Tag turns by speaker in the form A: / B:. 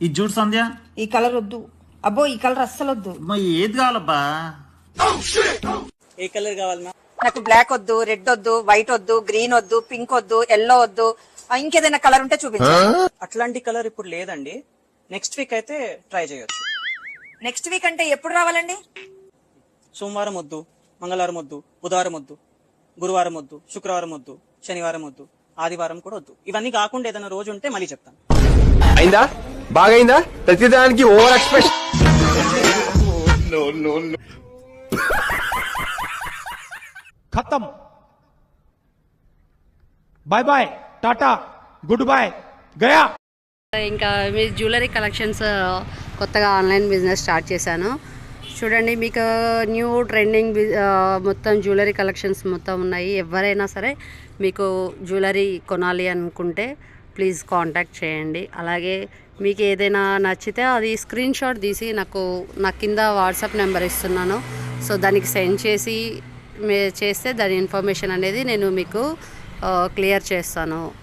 A: ఇది చూడు సంధ్య.
B: ఈ కలర్ వద్దు. అబ్బో ఈ కలర్ అస్సలు వద్దు.
A: ఏది కావాలబ్బా?
C: ఏ కలర్ కావాలి మ్యామ్?
B: నాకు బ్లాక్ వద్దు రెడ్ వద్దు వైట్ వద్దు గ్రీన్ వద్దు పింక్ వద్దు ఎల్లో వద్దు. ఆ, ఇంకేదైనా కలర్ ఉంటే చూపించండి
C: అట్లాంటి కలర్ ఇప్పుడు లేదండి. నెక్స్ట్ వీక్ అయితే ట్రై చేయొచ్చు.
B: నెక్స్ట్ వీక్ అంటే ఎప్పుడు రావాలండి?
C: సోమవారం వద్దు మంగళవారం వద్దు బుధవారం వద్దు గురువారం వద్దు శుక్రవారం వద్దు శనివారం వద్దు ఆదివారం కూడా వద్దు. ఇవన్నీ కాకుండా ఏదైనా రోజు ఉంటే మళ్ళీ చెప్తాను.
D: అయిందా? బాగైందా? ప్రతిదానికి ఓవర్ ఎక్స్ప్రెస్
E: ఖతం. Bye bye tata good boy Gaya.
F: ఇంకా మీ జ్యువెలరీ కలెక్షన్స్ కొత్తగా ఆన్లైన్ బిజినెస్ స్టార్ట్ చేశాను. చూడండి మీకు న్యూ ట్రెండింగ్ మొత్తం జ్యువెలరీ కలెక్షన్స్ మొత్తం ఉన్నాయి. ఎవరైనా సరే మీకు జ్యువెలరీ కొనాలి అనుకుంటే ప్లీజ్ కాంటాక్ట్ చేయండి. అలాగే మీకు ఏదైనా నచ్చితే అది స్క్రీన్ షాట్ తీసి నాకు నా కింద వాట్సాప్ నెంబర్ ఇస్తున్నాను. సో దానికి సెండ్ చేసి మే చేస్తే దాని ఇన్ఫర్మేషన్ అనేది నేను మీకు క్లియర్ చేస్తాను.